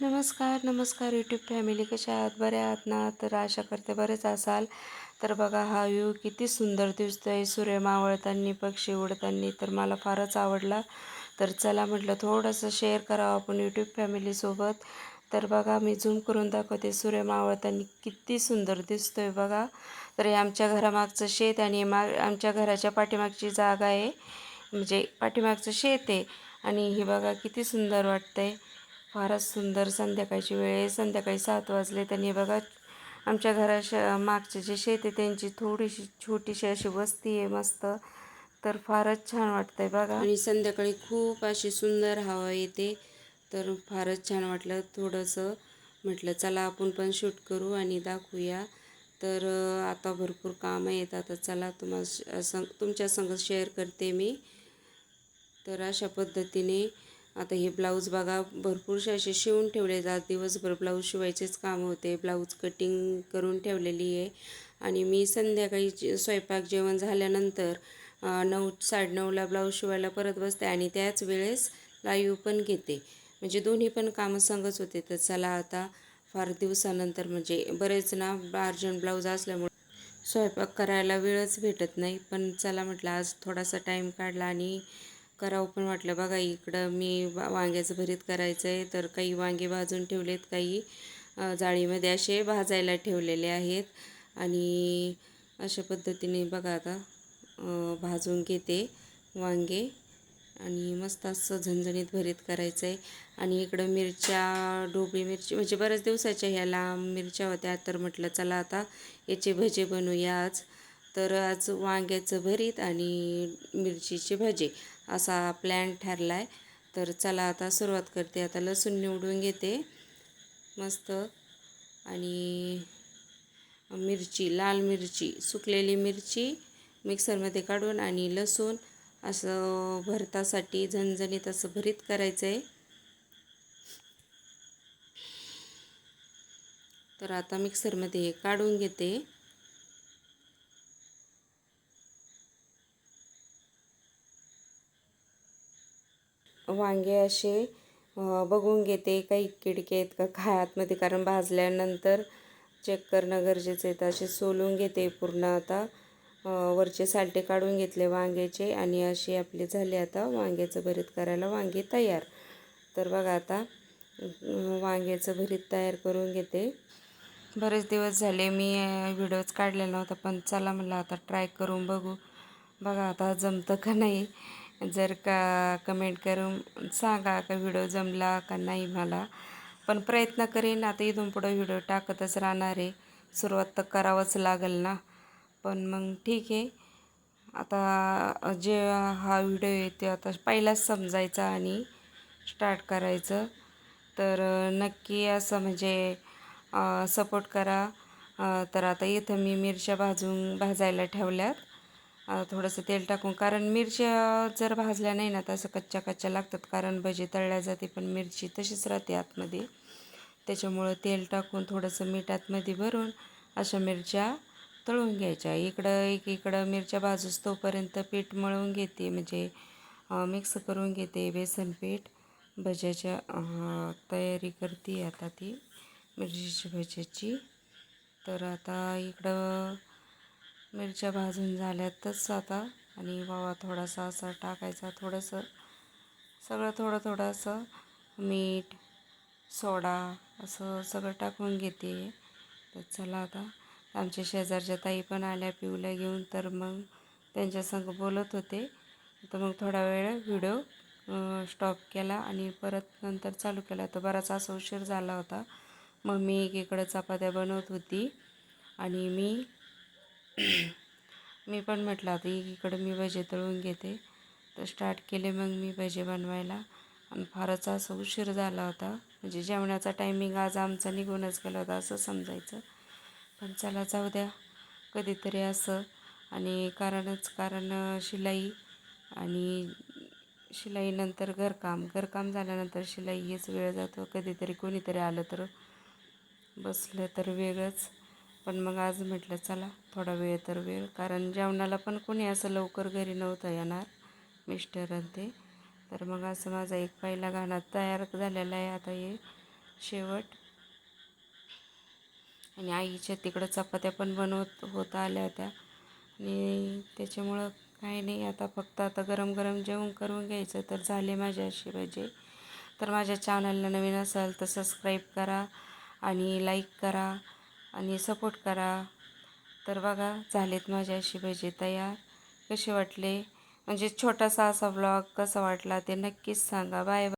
नमस्कार नमस्कार YouTube family कशा आहात? बऱ्या आहात ना? तर आशा करते बरेच असाल. तर बघा हा व्ह्यू किती सुंदर दिसतोय. सूर्य मावळताना पक्षी उडताना. तर मला फारच आवडला. तर चला म्हटलं थोडंसं शेअर करावं आपण यूट्यूब फॅमिलीसोबत तर बघा मी झूम करून दाखवते. सूर्य मावळताना किती सुंदर दिसतोय बघा. तर हे आमच्या घरामागचं शेत आणि माग आमच्या घराच्या पाठीमागची जागा आहे. म्हणजे पाठीमागचं शेत आहे. आणि हे बघा किती सुंदर वाटतंय. फारच सुंदर संध्याकाळची वेळ आहे. संध्याकाळी सात वाजले त्यांनी बघा आमच्या घराच्या मागचे जे शेत आहे त्यांची थोडीशी छोटीशी अशी वस्ती आहे मस्त. तर फारच छान वाटतंय बघा. आणि संध्याकाळी खूप अशी सुंदर हवा येते. तर फारच छान वाटलं थोडंसं. म्हटलं चला आपण पण शूट करू आणि दाखवूया. तर आता भरपूर कामं येतात तर चला तुम्हा संग तुमच्या संग शेअर करते मी. तर अशा पद्धतीने आता हे ब्लाऊज बघा भरपूरसे असे शिवून ठेवले जात दिवसभर ब्लाऊज शिवायचेच काम होते. ब्लाऊज कटिंग करून ठेवलेली आहे. आणि मी संध्याकाळी स्वयंपाक जेवण झाल्यानंतर नऊ साडेनऊला ब्लाऊज शिवायला परत बसते आणि त्याच वेळेस लाईव्ह पण घेते. म्हणजे दोन्ही पण कामं संगच होते. तर चला आता फार दिवसानंतर म्हणजे बरेच ना अर्जंट ब्लाऊज असल्यामुळे स्वयंपाक करायला वेळच भेटत नाही. पण चला म्हटलं आज थोडासा टाईम काढला आणि करावं पण वाटलं. बघा इकडं मी वांग्याचं भरीत करायचं आहे तर काही वांगे भाजून ठेवलेत काही जाळीमध्ये असे भाजायला ठेवलेले आहेत. आणि अशा पद्धतीने बघा आता भाजून घेते वांगे. आणि मस्त असं झणझणीत भरीत करायचं आहे आणि इकडं मिरच्या ढोबळी मिरची म्हणजे बऱ्याच दिवसाच्या ह्या लांब मिरच्या होत्या तर म्हटलं चला आता याचे भजे बनवूया आज. तर आज वांग्याचं भरीत आणि मिरचीचे भजे असा प्लॅन ठरला आहे तर चला आता सुरुवात करते. आता लसूण निवडून घेते. मस्त. आणि मिरची लाल मिरची सुकलेली मिरची मिक्सरमध्ये काढून आणि लसूण असं भरतासाठी झणझणीत असं भरीत करायचं आहे तर आता मिक्सरमध्ये हे काढून घेते. वांगे असे बघून घेते. काही किडके आहेत का काय आतमध्ये? कारण भाजल्यानंतर चेक करणं गरजेचं आहे. तर असे सोलून घेते पूर्ण आता. वरचे सालटे काढून घेतले वांग्याचे आणि असे आपले झाले आता वांग्याचं भरीत करायला वांगे तयार. तर बघा आता वांग्याचं भरीत तयार करून घेते. बरेच दिवस झाले मी व्हिडिओज काढलेला नव्हता पण चला म्हणलं आता ट्राय करून बघू. बघा आता जमतं का नाही. जर का कमेंट करून सांगा का व्हिडिओ जमला का नाही मला. पण प्रयत्न करीन आता इथून पुढं व्हिडिओ टाकतच राहणार आहे. सुरुवात तर करावंच लागेल ना. पण मग ठीक आहे. आता जे हा व्हिडिओ येते आता पहिलाच समजायचा आणि स्टार्ट करायचं. तर नक्की असं म्हणजे सपोर्ट करा. तर आता इथं मी मिरच्या भाजून भाजायला ठेवल्यात. थोडंसं तेल टाकून कारण मिरच्या जर भाजल्या नाही ना तर असं कच्च्या कच्च्या लागतात कारण भजी तळल्या जाते पण मिरची तशीच राहते आतमध्ये. त्याच्यामुळं तेल टाकून थोडंसं मीठ आतमध्ये भरून अशा मिरच्या तळून घ्यायच्या. इकडं एक इकडं मिरच्या भाजूस तोपर्यंत पीठ मळून घेते म्हणजे मिक्स करून घेते बेसन पीठ. भज्याच्या तयारी करते आता ती मिरचीची भज्याची. तर आता इकडं मिरच्या भाजून झाल्यातच आता. आणि वावा थोडासा असा टाकायचा थोडंसं सगळं थोडं थोडं असं मीठ सोडा असं सगळं टाकून घेते. तर चला आता. आमच्या शेजारच्या ताई पण आल्या पिऊला घेऊन. तर मग त्यांच्यासंग बोलत होते. तर मग थोडा वेळ व्हिडिओ स्टॉप केला आणि परत नंतर चालू केला. तर बराच असा उशीर झाला होता. मग मी एकीकडं चपात्या बनवत होती. आणि मी मी पण म्हटलं आता एकीकडे मी भजे तळून घेते. तर स्टार्ट केले मग मी भजे बनवायला. आणि फारच असं उशीर झाला होता. म्हणजे जेवणाचा टायमिंग आज आमचा निघूनच गेला होता असं समजायचं. पण चला जाऊ द्या. कधीतरी असं. आणि कारणच कारण शिलाई आणि शिलाईनंतर घरकाम. घरकाम झाल्यानंतर शिलाई हेच वेळ जातो. कधीतरी कोणीतरी आलं तर बसलं तर वेगळंच. पण मग आज म्हटलं चला थोडा वेळ तर वेळ. कारण जेवणाला पण कोणी असं लवकर घरी नव्हतं येणार मिस्टर ते. तर मग असं माझा एक पहिला गाणं तयार झालेला आहे. आता हे शेवट. आणि आईच्या तिकडं चपात्या पण बनवत होत आल्या होत्या. आणि त्याच्यामुळं काही नाही आता फक्त आता गरम गरम जेवण करून घ्यायचं तर झाले माझे अशी पाहिजे. तर माझ्या चॅनलला नवीन असाल तर सबस्क्राईब करा आणि लाईक करा. आणि सपोर्ट करा. तर बघा झालेत माझे अशी तयार. कसे वाटले? म्हणजे छोटासा असा व्लॉग कसा वाटला ते नक्कीच सांगा. Bye bye